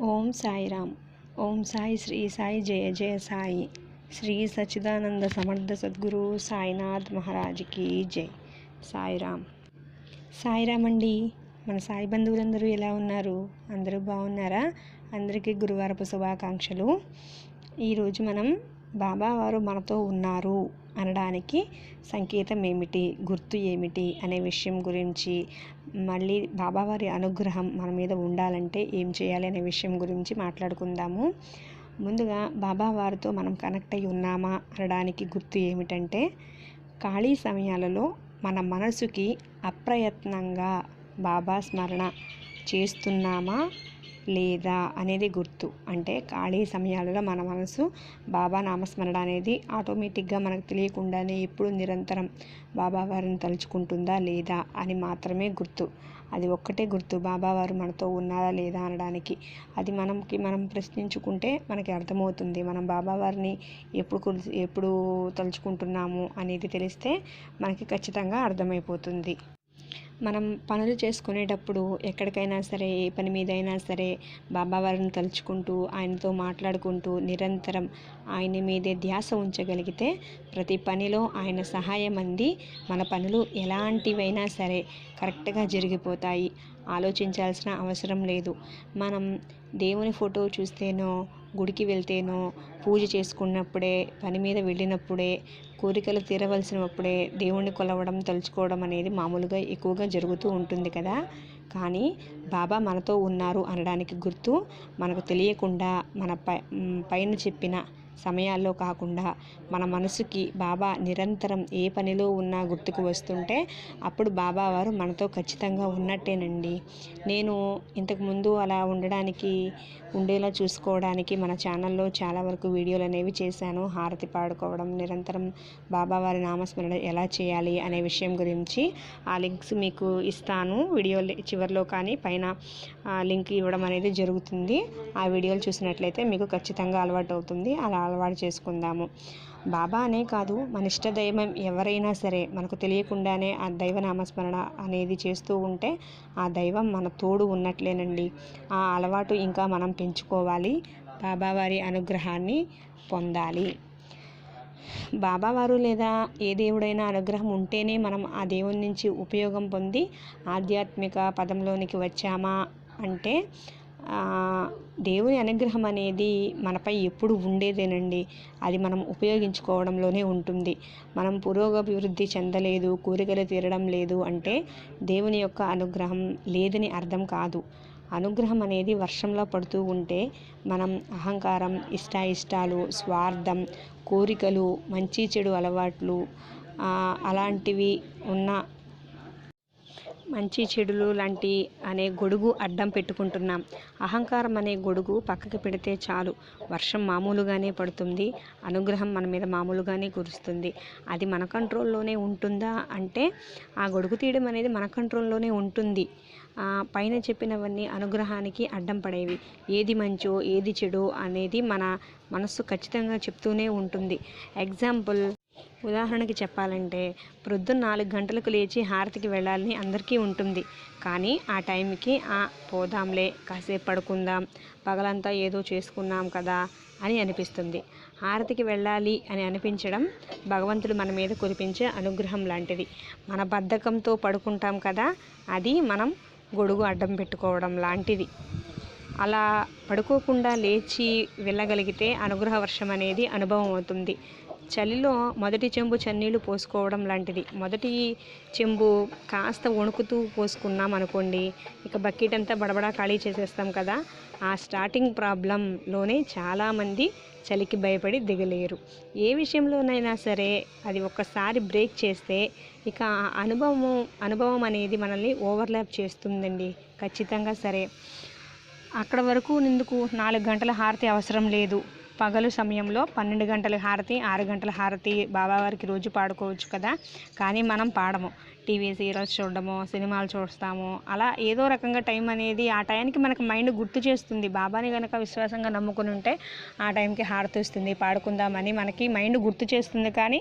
ఓం సాయిరామ్. ఓం సాయి శ్రీ సాయి జయ జయ సాయి. శ్రీ సచిదానంద సమర్థ సద్గురు సాయినాథ్ మహారాజ్కి జై. సాయిరామ్. సాయిరామ్ అండి మన సాయి బంధువులందరూ ఎలా ఉన్నారు? అందరూ బాగున్నారా? అందరికీ గురువారపు శుభాకాంక్షలు. ఈరోజు మనం బాబావారు మనతో ఉన్నారు అనడానికి సంకేతం ఏమిటి? గుర్తు ఏమిటి? అనే విషయం గురించి మళ్ళీ బాబావారి అనుగ్రహం మన మీద ఉండాలంటే ఏం చేయాలి అనే విషయం గురించి మాట్లాడుకుందాము. ముందుగా బాబా వారితో మనం కనెక్ట్ అయి ఉన్నామా అనడానికి గుర్తు ఏమిటంటే ఖాళీ సమయాలలో మన మనసుకి అప్రయత్నంగా బాబా స్మరణ చేస్తున్నామా లేదా అనేది గుర్తు. అంటే ఖాళీ సమయాలలో మన మనసు బాబా నామస్మరణ అనేది ఆటోమేటిక్గా మనకు తెలియకుండానే ఎప్పుడు నిరంతరం బాబా వారిని తలుచుకుంటుందా లేదా అని మాత్రమే గుర్తు. అది ఒక్కటే గుర్తు. బాబావారు మనతో ఉన్నారా లేదా అనడానికి. అది మనకి మనం ప్రశ్నించుకుంటే మనకి అర్థమవుతుంది. మనం బాబావారిని ఎప్పుడు ఎప్పుడు తలుచుకుంటున్నాము అనేది తెలిస్తే మనకి ఖచ్చితంగా అర్థమైపోతుంది. మనం పనులు చేసుకునేటప్పుడు ఎక్కడికైనా సరే ఏ పని మీద అయినా సరే బాబావారిని తలుచుకుంటూ ఆయనతో మాట్లాడుకుంటూ నిరంతరం ఆయన మీదే ధ్యాస ఉంచగలిగితే ప్రతి పనిలో ఆయన సహాయం అంది. మన పనులు ఎలాంటివైనా సరే కరెక్ట్గా జరిగిపోతాయి. ఆలోచించాల్సిన అవసరం లేదు. మనం దేవుని ఫోటో చూస్తేనో గుడికి వెళ్తేనో పూజ చేసుకున్నప్పుడే పని మీద వెళ్ళినప్పుడే కోరికలు తీరవలసినప్పుడే దేవుణ్ణి కొలవడం తలుచుకోవడం అనేది మామూలుగా ఎక్కువగా జరుగుతూ ఉంటుంది కదా. కానీ బాబా మనతో ఉన్నారు అనడానికి గుర్తు మనకు తెలియకుండా మన పై పైన చెప్పిన సమయాల్లో కాకుండా మన మనసుకి బాబా నిరంతరం ఏ పనిలో ఉన్నా గుర్తుకు వస్తుంటే అప్పుడు బాబా వారు మనతో ఖచ్చితంగా ఉన్నట్టేనండి. నేను ఇంతకుముందు అలా ఉండడానికి ఉండేలా చూసుకోవడానికి మన ఛానల్లో చాలా వరకు వీడియోలు అనేవి చేశాను. హారతి పాడుకోవడం నిరంతరం బాబావారి నామస్మరణ ఎలా చేయాలి అనే విషయం గురించి ఆ లింక్స్ మీకు ఇస్తాను. వీడియో చివరిలో కానీ పైన లింక్ ఇవ్వడం అనేది జరుగుతుంది. ఆ వీడియోలు చూసినట్లయితే మీకు ఖచ్చితంగా అలవాటు అవుతుంది అలా అలవాటు చేసుకుందాము. బాబా అనే కాదు మన ఇష్ట దైవం ఎవరైనా సరే మనకు తెలియకుండానే ఆ దైవ నామస్మరణ అనేది చేస్తూ ఉంటే ఆ దైవం మన తోడు ఉన్నట్లేనండి. ఆ అలవాటు ఇంకా మనం పెంచుకోవాలి. బాబావారి అనుగ్రహాన్ని పొందాలి. బాబావారు లేదా ఏ దేవుడైనా అనుగ్రహం ఉంటేనే మనం ఆ దేవుని నుంచి ఉపయోగం పొంది ఆధ్యాత్మిక పదంలోనికి వచ్చామా అంటే దేవుని అనుగ్రహం అనేది మనపై ఎప్పుడు ఉండేదేనండి. అది మనం ఉపయోగించుకోవడంలోనే ఉంటుంది. మనం పురోగభివృద్ధి చెందలేదు కోరికలు తీరడం లేదు అంటే దేవుని యొక్క అనుగ్రహం లేదని అర్థం కాదు. అనుగ్రహం అనేది వర్షంలో పడుతూ ఉంటే మనం అహంకారం ఇష్టాయిష్టాలు స్వార్థం కోరికలు మంచి చెడు అలవాట్లు అలాంటివి ఉన్న మంచి చెడులు లాంటి అనే గొడుగు అడ్డం పెట్టుకుంటున్నాం. అహంకారం అనే గొడుగు పక్కకి పెడితే చాలు. వర్షం మామూలుగానే పడుతుంది. అనుగ్రహం మన మీద మామూలుగానే కురుస్తుంది. అది మన కంట్రోల్లోనే ఉంటుందా అంటే ఆ గొడుగు తీయడం అనేది మన కంట్రోల్లోనే ఉంటుంది. పైన చెప్పినవన్నీ అనుగ్రహానికి అడ్డం పడేవి. ఏది మంచో ఏది చెడు అనేది మన మనస్సు ఖచ్చితంగా చెప్తూనే ఉంటుంది. ఎగ్జాంపుల్ ఉదాహరణకి చెప్పాలంటే ప్రొద్దున నాలుగు గంటలకు లేచి హారతికి వెళ్ళాలని అందరికీ ఉంటుంది. కానీ ఆ టైంకి ఆ పోదాంలే కాసేపు పడుకుందాం పగలంతా ఏదో చేసుకున్నాం కదా అని అనిపిస్తుంది. హారతికి వెళ్ళాలి అని అనిపించడం భగవంతుడు మన మీద కురిపించే అనుగ్రహం లాంటిది. మన బద్ధకంతో పడుకుంటాం కదా అది మనం గొడుగు అడ్డం పెట్టుకోవడం లాంటిది. అలా పడుకోకుండా లేచి వెళ్ళగలిగితే అనుగ్రహ వర్షం అనేది అనుభవం అవుతుంది. చలిలో మొదటి చెంబు చన్నీళ్ళు పోసుకోవడం లాంటిది. మొదటి చెంబు కాస్త వణుకుతూ పోసుకున్నాం అనుకోండి ఇక బకెట్ అంతా బడబడా ఖాళీ చేసేస్తాం కదా. ఆ స్టార్టింగ్ ప్రాబ్లంలోనే చాలామంది చలికి భయపడి దిగలేరు. ఏ విషయంలోనైనా సరే అది ఒక్కసారి బ్రేక్ చేస్తే ఇక అనుభవం అనుభవం అనేది మనల్ని ఓవర్లాప్ చేస్తుందండి. ఖచ్చితంగా సరే. అక్కడ వరకు నిందుకు నాలుగు గంటల హారతి అవసరం లేదు. పగలు సమయంలో పన్నెండు గంటల హారతి ఆరు గంటల హారతి బాబావారికి రోజు పాడుకోవచ్చు కదా. కానీ మనం పాడము. టీవీ సీరియల్స్ చూడడము సినిమాలు చూస్తాము. అలా ఏదో రకంగా టైం అనేది ఆ టైంకి మనకు మైండ్ గుర్తు చేస్తుంది. బాబాని కనుక విశ్వాసంగా నమ్ముకుని ఉంటే ఆ టైంకి హారతి వస్తుంది పాడుకుందామని మనకి మైండ్ గుర్తు చేస్తుంది. కానీ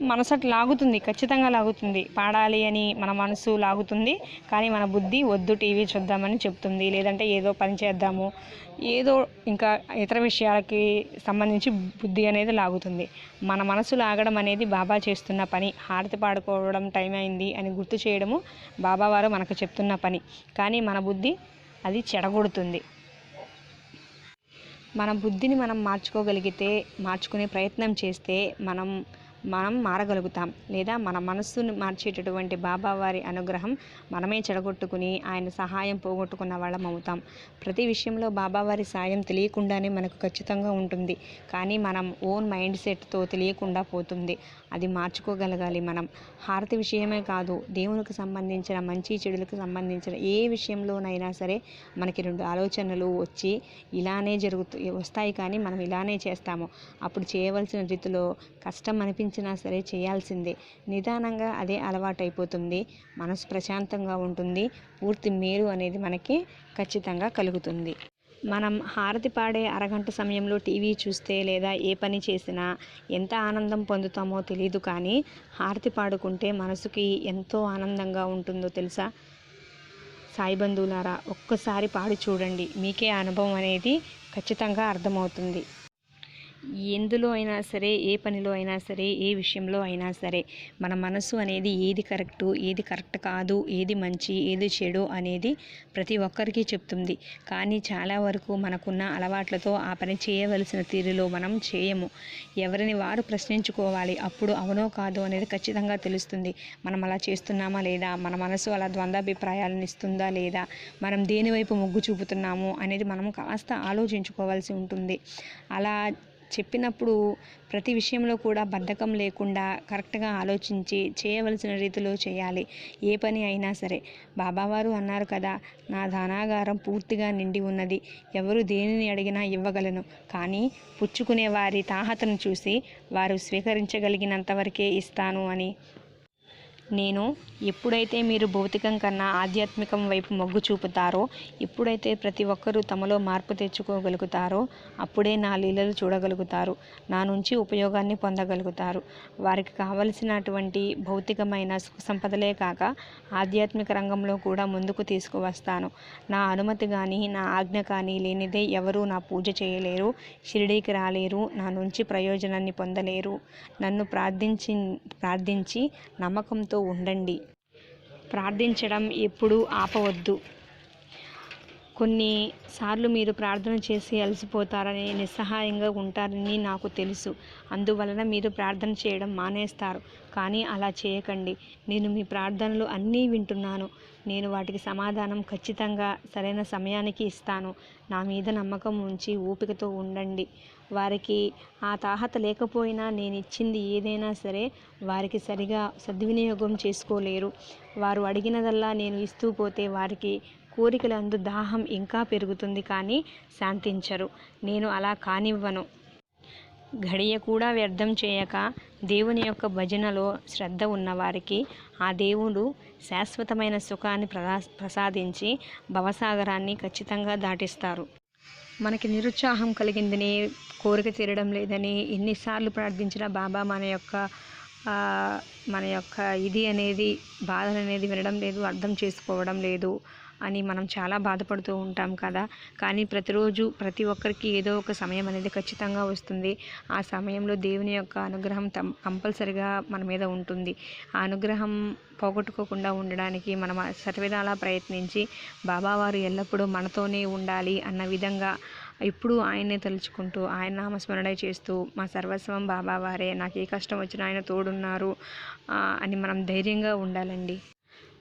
మనసు అట్లా లాగుతుంది ఖచ్చితంగా లాగుతుంది. పాడాలి అని మన మనసు లాగుతుంది కానీ మన బుద్ధి వద్దు టీవీ చూద్దామని చెప్తుంది. లేదంటే ఏదో పని చేద్దాము. ఏదో ఇంకా ఇతర విషయాలకి సంబంధించి బుద్ధి అనేది లాగుతుంది. మన మనసు లాగడం అనేది బాబా చేస్తున్న పని. హారతి పాడుకోవడం టైం అయింది అని గుర్తు చేయడము బాబావారు మనకు చెప్తున్న పని. కానీ మన బుద్ధి అది చెడగొడుతుంది. మన బుద్ధిని మనం మార్చుకోగలిగితే మార్చుకునే ప్రయత్నం చేస్తే మనం మనం మారగలుగుతాం లేదా మన మనస్సును మార్చేటటువంటి బాబా వారి అనుగ్రహం మనమే చెడగొట్టుకుని ఆయన సహాయం పోగొట్టుకున్న వాళ్ళం అవుతాం. ప్రతి విషయంలో బాబావారి సాయం తెలియకుండానే మనకు ఖచ్చితంగా ఉంటుంది. కానీ మనం ఓన్ మైండ్ సెట్తో తెలియకుండా పోతుంది. అది మార్చుకోగలగాలి మనం. హారతి విషయమే కాదు దేవునికి సంబంధించిన మంచి చెడులకు సంబంధించిన ఏ విషయంలోనైనా సరే మనకి రెండు ఆలోచనలు వచ్చి ఇలానే జరుగుతూ వస్తాయి కానీ మనం ఇలానే చేస్తాము. అప్పుడు చేయవలసిన రీతిలో కష్టం ఆలోచించినా సరే చేయాల్సిందే. నిదానంగా అదే అలవాటైపోతుంది. మనసు ప్రశాంతంగా ఉంటుంది. పూర్తి మేలు అనేది మనకి ఖచ్చితంగా కలుగుతుంది. మనం హారతి పాడే అరగంట సమయంలో టీవీ చూస్తే లేదా ఏ పని చేసినా ఎంత ఆనందం పొందుతామో తెలియదు కానీ హారతి పాడుకుంటే మనసుకి ఎంతో ఆనందంగా ఉంటుందో తెలుసా? సాయి బంధువులారా ఒక్కసారి పాడి చూడండి. మీకే అనుభవం అనేది ఖచ్చితంగా అర్థమవుతుంది. ఎందులో అయినా సరే ఏ పనిలో అయినా సరే ఏ విషయంలో అయినా సరే మన మనసు అనేది ఏది కరెక్టు ఏది కరెక్ట్ కాదు ఏది మంచి ఏది చెడు అనేది ప్రతి ఒక్కరికి చెప్తుంది. కానీ చాలా వరకు మనకున్న అలవాట్లతో ఆ పని చేయవలసిన తీరులో మనం చేయము. ఎవరిని వారు ప్రశ్నించుకోవాలి అప్పుడు అవునో కాదో అనేది ఖచ్చితంగా తెలుస్తుంది. మనం అలా చేస్తున్నామా లేదా? మన మనసు అలా ద్వంద్వాభిప్రాయాలను ఇస్తుందా లేదా? మనం దేనివైపు మొగ్గు చూపుతున్నాము అనేది మనం కాస్త ఆలోచించుకోవాల్సి ఉంటుంది. అలా చెప్పినప్పుడు ప్రతి విషయంలో కూడా బద్ధకం లేకుండా కరెక్ట్గా ఆలోచించి చేయవలసిన రీతిలో చేయాలి. ఏ పని అయినా సరే. బాబావారు అన్నారు కదా నా ధనాగారం పూర్తిగా నిండి ఉన్నది. ఎవరు దేనిని అడిగినా ఇవ్వగలను. కానీ పుచ్చుకునే వారి తాహతను చూసి వారు స్వీకరించగలిగినంతవరకే ఇస్తాను అని నేను ఎప్పుడైతే మీరు భౌతికం కన్నా ఆధ్యాత్మికం వైపు మొగ్గు చూపుతారో ఎప్పుడైతే ప్రతి ఒక్కరూ తమలో మార్పు తెచ్చుకోగలుగుతారో అప్పుడే నా లీలలు చూడగలుగుతారు నా నుంచి ఉపయోగాన్ని పొందగలుగుతారు. వారికి కావలసినటువంటి భౌతికమైన సుఖ సంపదలే కాక ఆధ్యాత్మిక రంగంలో కూడా ముందుకు తీసుకువస్తాను. నా అనుమతి కానీ నా ఆజ్ఞ కానీ లేనిదే ఎవరూ నా పూజ చేయలేరు షిరిడీకి రాలేరు నా నుంచి ప్రయోజనాన్ని పొందలేరు. నన్ను ప్రార్థించి ప్రార్థించి నమ్మకంతో ఉండండి. ప్రార్థించడం ఎప్పుడూ ఆపవద్దు. కొన్నిసార్లు మీరు ప్రార్థన చేసి అలసిపోతారని నిస్సహాయంగా ఉంటారని నాకు తెలుసు. అందువలన మీరు ప్రార్థన చేయడం మానేస్తారు. కానీ అలా చేయకండి. నేను మీ ప్రార్థనలు అన్నీ వింటున్నాను. నేను వాటికి సమాధానం ఖచ్చితంగా సరైన సమయానికి ఇస్తాను. నా మీద నమ్మకం ఉంచి ఓపికతో ఉండండి. వారికి ఆ తాహత లేకపోయినా నేను ఇచ్చింది ఏదైనా సరే వారికి సరిగా సద్వినియోగం చేసుకోలేరు. వారు అడిగినదల్లా నేను ఇస్తూ పోతే వారికి కోరికలందు దాహం ఇంకా పెరుగుతుంది కానీ శాంతించరు. నేను అలా కానివ్వను. ఘడియ కూడా వ్యర్థం చేయక దేవుని యొక్క భజనలో శ్రద్ధ ఉన్నవారికి ఆ దేవుడు శాశ్వతమైన సుఖాన్ని ప్రదా ప్రసాదించి భవసాగరాన్ని ఖచ్చితంగా దాటిస్తారు. మనకి నిరుత్సాహం కలిగిందని కోరిక తీరడం లేదని ఎన్నిసార్లు ప్రార్థించినా బాబా మన యొక్క మన యొక్క ఇది అనేది బాధలు అనేది వినడం లేదు అర్థం చేసుకోవడం లేదు. అని మనం చాలా బాధపడుతూ ఉంటాం కదా. కానీ ప్రతిరోజు ప్రతి ఒక్కరికి ఏదో ఒక సమయం అనేది ఖచ్చితంగా వస్తుంది. ఆ సమయంలో దేవుని యొక్క అనుగ్రహం తం కంపల్సరిగా మన మీద ఉంటుంది. ఆ అనుగ్రహం పోగొట్టుకోకుండా ఉండడానికి మనం సర్వదాలా ప్రయత్నించి బాబావారు ఎల్లప్పుడూ మనతోనే ఉండాలి అన్న విధంగా ఎప్పుడూ ఆయన్నే తలుచుకుంటూ ఆయన నామస్మరణ చేస్తూ మా సర్వస్వం బాబావారే నాకు ఏ కష్టం వచ్చినా ఆయన తోడున్నారు అని మనం ధైర్యంగా ఉండాలండి.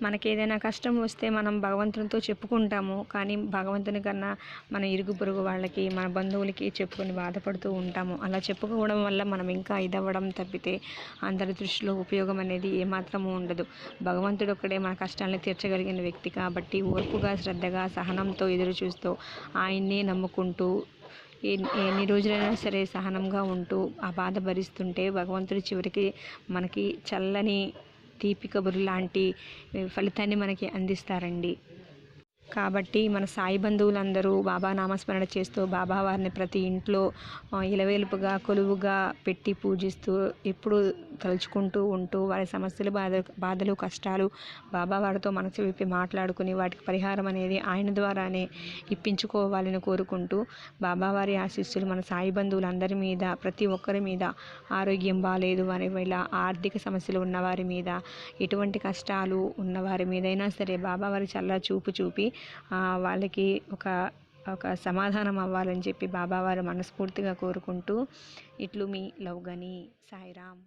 మనకి ఏదైనా కష్టం వస్తే మనం భగవంతునితో చెప్పుకుంటాము. కానీ భగవంతుని కన్నా మన ఇరుగు పొరుగు వాళ్ళకి మన బంధువులకి చెప్పుకొని బాధపడుతూ ఉంటాము. అలా చెప్పుకోవడం వల్ల మనం ఇంకా ఇదవ్వడం తప్పితే అందరి దృష్టిలో ఉపయోగం అనేది ఏమాత్రము ఉండదు. భగవంతుడు ఒక్కడే మన కష్టాలను తీర్చగలిగిన వ్యక్తి కాబట్టి ఓర్పుగా శ్రద్ధగా సహనంతో ఎదురు చూస్తూ ఆయన్నే నమ్ముకుంటూ ఎన్ని ఎన్ని రోజులైనా సరే సహనంగా ఉంటూ ఆ బాధ భరిస్తుంటే భగవంతుడు చివరికి మనకి చల్లని తీపి కబురు లాంటి ఫలితాన్ని మనకి అందిస్తారండి. కాబట్టి మన సాయి బంధువులందరూ బాబా నామస్మరణ చేస్తూ బాబా వారిని ప్రతి ఇంట్లో ఇలవేలుపుగా కొలువుగా పెట్టి పూజిస్తూ ఎప్పుడు తలుచుకుంటూ ఉంటూ వారి సమస్యలు బాధ బాధలు కష్టాలు బాబా వారితో మనసు విప్పి మాట్లాడుకుని వాటికి పరిహారం అనేది ఆయన ద్వారానే ఇప్పించుకోవాలని కోరుకుంటూ బాబావారి ఆశీస్సులు మన సాయి బంధువులందరి మీద ప్రతి ఒక్కరి మీద ఆరోగ్యం బాగాలేదు వారి ఇలా ఆర్థిక సమస్యలు ఉన్నవారి మీద ఎటువంటి కష్టాలు ఉన్నవారి మీదైనా సరే బాబావారి చల్ల చూపు చూపి వాళ్ళకి ఒక ఒక సమాధానం అవ్వాలని చెప్పి బాబావారు మనస్ఫూర్తిగా కోరుకుంటూ ఇట్లు మీ లవ్గని సాయిరామ్.